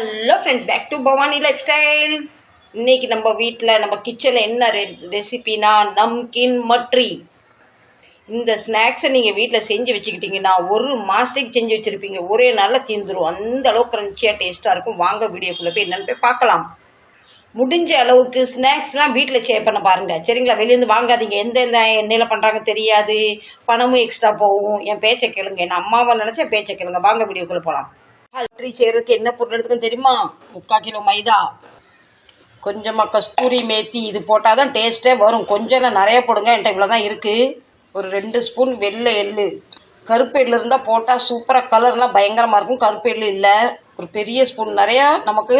Hello friends back to Bhavani lifestyle இன்னைக்கு நம்ம வீட்டில் நம்ம கிச்சனில் என்ன ரெ ரெசிபினா நம்கின் மட்ரி இந்த ஸ்நாக்ஸை நீங்கள் வீட்டில் செஞ்சு வச்சுக்கிட்டீங்கன்னா ஒரு மாதத்துக்கு செஞ்சு வச்சுருப்பீங்க. ஒரே நாளில் தீர்ந்துடும் அந்த அளவுக்கு க்ரன்ச்சியாக டேஸ்ட்டாக இருக்கும். வாங்க வீடியோக்குள்ளே போய் என்னென்னு போய் பார்க்கலாம். முடிஞ்ச அளவுக்கு ஸ்நாக்ஸ்லாம் வீட்டில் சே பண்ண பாருங்கள் சரிங்களா? வெளியேருந்து வாங்காதீங்க. எந்த எந்த எண்ணெயில் பண்ணுறாங்க தெரியாது. பணமும் எக்ஸ்ட்ரா போகும். என் பேச்சை கேளுங்க. என் அம்மாவை நினச்சா பேச்சை கேளுங்க. வாங்க வீடியோக்குள்ளே போகலாம் பல்ட்ரி செய்கிறதுக்கு என்ன பொருள் எடுத்துக்கன்னு தெரியுமா? முக்கால் கிலோ மைதா. கொஞ்சமாக கஸ்தூரி மேத்தி இது போட்டால் தான் டேஸ்ட்டே வரும். கொஞ்சம் நிறைய போடுங்க. என்கிட்ட இவ்வளோ தான் இருக்குது ஒரு ரெண்டு ஸ்பூன் வெள்ளை எள்ளு. கருப்பு எள்ளு இருந்தால் போட்டால் சூப்பராக கலர்லாம் பயங்கரமாக இருக்கும். கருப்பு எள்ளு இல்லை. ஒரு பெரிய ஸ்பூன். நிறையா நமக்கு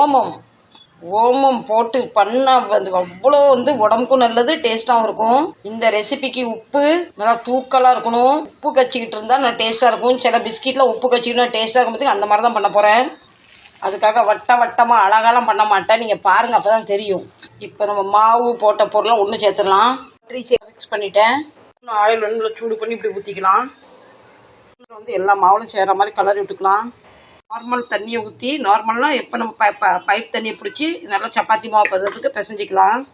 ஓமம் ஓமம் போட்டு பண்ணால் வந்து அவ்வளோ வந்து உடம்புக்கும் நல்லது டேஸ்டாகவும் இருக்கும். இந்த ரெசிபிக்கு உப்பு நல்லா தூக்கலாக இருக்கணும். உப்பு கச்சிக்கிட்டு இருந்தால் நல்லா டேஸ்ட்டாக இருக்கும். சில பிஸ்கெட்டில் உப்பு கச்சிக்கிட்டு டேஸ்ட்டாக இருக்கும் அந்த மாதிரி தான் பண்ண போகிறேன் அதுக்காக வட்ட வட்டமாக அழகாலாம் பண்ண மாட்டேன். நீங்கள் பாருங்கள் அப்போ தான் தெரியும். இப்போ நம்ம மாவு போட்ட பொருளாக ஒன்று சேர்த்துடலாம். மிக்ஸ் பண்ணிட்டேன். இன்னும் ஆயில் வந்து சூடு பண்ணி இப்படி ஊற்றிக்கலாம் வந்து எல்லா மாவுலும் சேர்கிற மாதிரி கலரி விட்டுக்கலாம். நார்மல் தண்ணியை ஊற்றி நார்மல்னால் எப்போ நம்ம ப ப- பைப் தண்ணியை பிடிச்சி நல்லா சப்பாத்தி மாவு பதத்துக்கு பிசைஞ்சிக்கலாம்.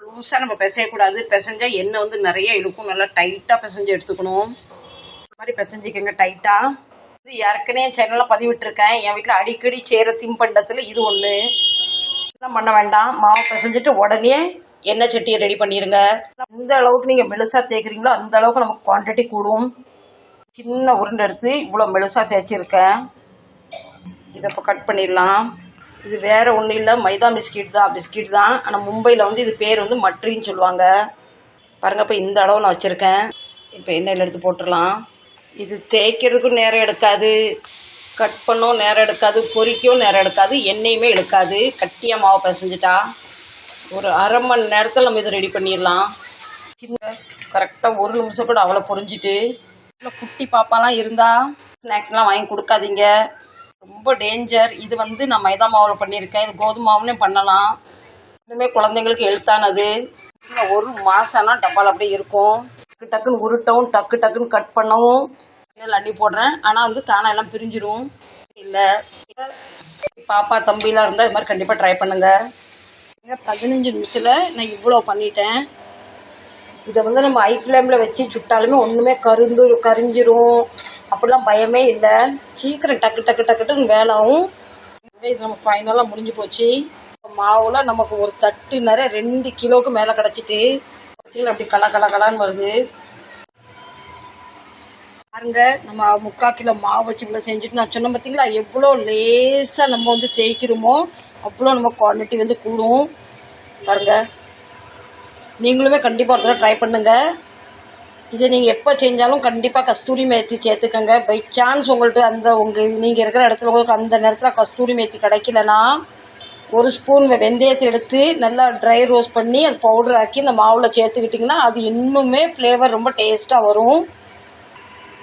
லூஸாக நம்ம பிசையக்கூடாது. பிசைஞ்சால் எண்ணெய் வந்து நிறைய இழுக்கும். நல்லா டைட்டாக பிசைஞ்சு எடுத்துக்கணும். இந்த மாதிரி பிசைஞ்சிக்கோங்க டைட்டாக இது ஏற்கனவே சேனலில் பதிவிட்டுருக்கேன். என் வீட்டில் அடிக்கடி செய்கிற தின்பண்டத்தில் இது ஒன்று இதெல்லாம் பண்ண வேண்டாம். மாவு பிசைஞ்சிட்டு உடனே எண்ணெய் சட்டியை ரெடி பண்ணிடுங்க எந்த அளவுக்கு நீங்கள் மெலுசாக தேய்க்கிறீங்களோ அந்த அளவுக்கு நமக்கு குவான்டிட்டி கூடும். சின்ன உருண்டை எடுத்து இவ்வளோ மெலுசாக தேய்ச்சிருக்கேன். இதை இப்போ கட் பண்ணிடலாம். இது வேற ஒன்றும் இல்லை மைதா பிஸ்கெட் தான் பிஸ்கெட் தான். ஆனால் மும்பையில் வந்து இது பேர் வந்து மட்ரின்னு சொல்லுவாங்க. பாருங்க இப்போ இந்த அளவு நான் வச்சுருக்கேன். இப்போ எண்ணெயில் எடுத்து போட்டுடலாம். இது தேய்க்கிறதுக்கும் நேரம் எடுக்காது. கட் பண்ணவும் நேரம் எடுக்காது. பொரிக்கவும் நேரம் எடுக்காது. எண்ணெயுமே எடுக்காது. கட்டியாக மாவு பிசைஞ்சிட்டா. ஒரு அரை மணி நேரத்தில் நம்ம இதை ரெடி பண்ணிடலாம். கரெக்டாக ஒரு நிமிஷம் கூட அவ்வளோ பொறிஞ்சிட்டு. இல்லை குட்டி பாப்பாலாம் இருந்தால் ஸ்நாக்ஸ்லாம் வாங்கி கொடுக்காதீங்க. ரொம்ப டேஞ்சர் இது வந்து நான் மைதா மாவில் பண்ணியிருக்கேன். இது கோதுமை மாவுலையும் பண்ணலாம். இன்னுமே குழந்தைங்களுக்கு எழுத்தானது. இன்னும் ஒரு மாதம்னா டப்பால் அப்படியே இருக்கும். டக்கு டக்குன்னு உருட்டவும் டக்கு டக்குன்னு கட் பண்ணவும். அள்ளி போடுறேன். ஆனால் வந்து தானாக எல்லாம் பிரிஞ்சிடும் இல்லை. பாப்பா தம்பிலாம் இருந்தால் இது மாதிரி கண்டிப்பாக ட்ரை பண்ணுங்கள் பதினஞ்சு நிமிஷத்தில் நான் இவ்வளோ பண்ணிட்டேன். இதை வந்து நம்ம ஐ ஃப்ளேமில் வச்சு சுட்டாலுமே ஒன்றுமே கருந்து கரிஞ்சிரும். அப்படிலாம் பயமே இல்லை. சீக்கிரம் டக்கு டக்கு டக்கு டக்குன்னு வேலை ஆகும் இது நம்ம ஃபைனலாக முடிஞ்சு போச்சு. மாவுல நமக்கு ஒரு தட்டு நிறைய ரெண்டு கிலோவுக்கு மேலே கிடச்சிட்டு பார்த்தீங்களா அப்படி கலா கலா கலான்னு வருது. பாருங்க நம்ம முக்கால் கிலோ மாவு வச்சு இவ்வளோ செஞ்சுட்டு நான் சொன்னேன் பார்த்தீங்களா எவ்வளோ லேசாக நம்ம வந்து தேய்க்கிறோமோ அவ்வளோ நம்ம குவான்டிட்டி வந்து கூடும். பாருங்க. நீங்களுமே கண்டிப்பாக ஒரு தடவை ட்ரை பண்ணுங்கள் இதை நீங்கள் எப்போ செஞ்சாலும் கண்டிப்பாக கஸ்தூரி மேத்தி சேர்த்துக்கங்க. பை சான்ஸ் உங்கள்கிட்ட அந்த உங்கள் நீங்கள் இருக்கிற இடத்துல உங்களுக்கு அந்த நேரத்தில் கஸ்தூரி மேத்தி கிடைக்கலனா ஒரு ஸ்பூன் வெந்தயத்தை எடுத்து நல்லா ட்ரை ரோஸ்ட் பண்ணி அது பவுடர் ஆக்கி இந்த மாவில் சேர்த்துக்கிட்டிங்கன்னா அது இன்னுமே ஃப்ளேவர் ரொம்ப டேஸ்ட்டாக வரும்.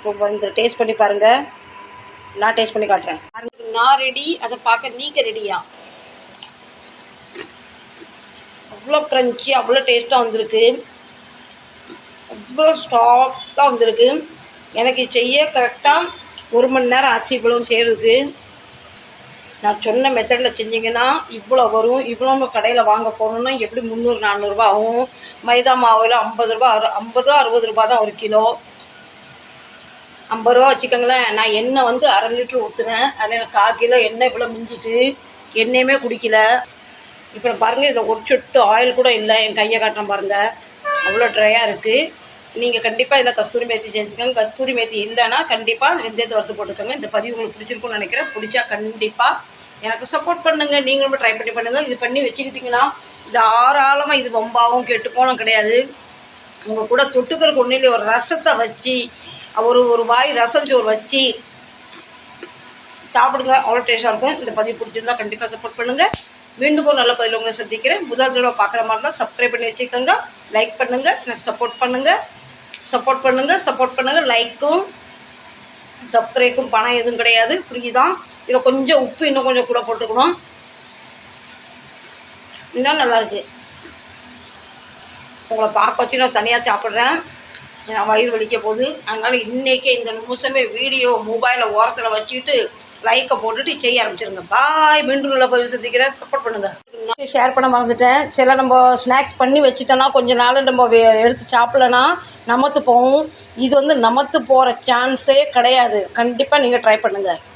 இப்போ இந்த டேஸ்ட் பண்ணி பாருங்கள் நான் டேஸ்ட் பண்ணி காட்டுறேன். பாருங்க, நான் ரெடி அதை பார்க்க நீங்கள் ரெடியா அவ்வளோ க்ரன்ச்சி அவ்வளோ டேஸ்ட்டாக வந்திருக்கு. இவ்வளோ ஸ்டாஃபாக வந்திருக்கு. எனக்கு செய்ய கரெக்டாக ஒரு மணி நேரம் ஆச்சு இவ்வளோ செய்கிறதுக்கு நான் சொன்ன மெத்தடில் செஞ்சீங்கன்னா இவ்வளோ வரும். இவ்வளோ நம்ம கடையில் வாங்க போகணுன்னா எப்படி முந்நூறு நானூறுரூவா ஆகும்? மைதா மாவில் ஐம்பது ரூபா அறு ஐம்பதோ அறுபது ரூபா தான் ஒரு கிலோ. ஐம்பது ரூபா வச்சுக்கோங்களேன். நான் எண்ணெய் வந்து அரை லிட்டர் ஊற்றுனேன் அதில் எனக்கு கால் கிலோ எண்ணெய் இவ்வளோ மிஞ்சிட்டு எண்ணெயுமே குடிக்கல. இப்போ பாருங்கள் இதில் ஒரு சொட்டு ஆயில் கூட இல்லை. என் கையை காட்டுறேன் பாருங்கள் அவ்வளோ ட்ரையாக இருக்குது நீங்கள் கண்டிப்பாக இதில் கஸ்தூரி மேத்தி சேர்த்துக்கோங்க கஸ்தூரி மேத்தி இல்லைன்னா கண்டிப்பாக வெந்தயத்தை வறுத்து போட்டுக்கோங்க. இந்த பதிவு உங்களுக்கு பிடிச்சிருக்கும்னு நினைக்கிறேன். பிடிச்சா கண்டிப்பாக எனக்கு சப்போர்ட் பண்ணுங்கள் நீங்களும் ட்ரை பண்ணி பண்ணுங்கள் இது பண்ணி வச்சுக்கிட்டிங்கன்னா தாராளமாக இது வம்பாவும் கெட்டு போனும் கிடையாது. உங்கள் கூட தொட்டுக்கிறதுக்கு ஒன்றும் இல்லை ஒரு ரசத்தை வச்சு ஒரு ஒரு வாய் ரசம் சோறு வச்சு சாப்பிடுங்க. அவ்வளோ டேஸ்ட்டாக இருக்கும். இந்த பதிவு பிடிச்சிருந்தா கண்டிப்பாக சப்போர்ட் பண்ணுங்கள் மீண்டும் ஒரு நல்ல பதில் உங்களை சந்திக்கிறேன். முதல் தடவை பார்க்குற மாதிரி தான் சப்ஸ்கிரைப் பண்ணி வச்சுக்கோங்க. லைக் பண்ணுங்கள் எனக்கு சப்போர்ட் பண்ணுங்கள் சப்போர்ட் பண்ணுங்கள் சப்போர்ட் பண்ணுங்கள் லைக்கும் சப்ஸ்கிரைக்கும் பணம் எதுவும் கிடையாது ஃப்ரீ தான் இதில் கொஞ்சம் உப்பு இன்னும் கொஞ்சம் கூட போட்டுக்கணும். இன்னும் நல்லாயிருக்கு உங்களை பார்க்க வச்சு நான் தனியாக சாப்பிட்றேன். நான் வயிறு வலிக்க போகுது. அதனால இன்றைக்கே இந்த நிமிஷமே வீடியோ மொபைலை ஓரத்தில் வச்சுக்கிட்டு லைக்கை போட்டுட்டு செய்ய ஆரம்பிச்சிருங்க. பாய் மீண்டும் உள்ள போய் சந்திக்கிறேன். சப்போர்ட் பண்ணுங்க. ஷேர் பண்ண மறந்துட்டேன். சில நம்ம ஸ்நாக்ஸ் பண்ணி வச்சுட்டோம்னா கொஞ்ச நாள் நம்ம வே- எடுத்து சாப்பிடலனா நமத்து போகும் இது வந்து நமத்து போகிற சான்ஸே கிடையாது. கண்டிப்பாக நீங்கள் ட்ரை பண்ணுங்கள்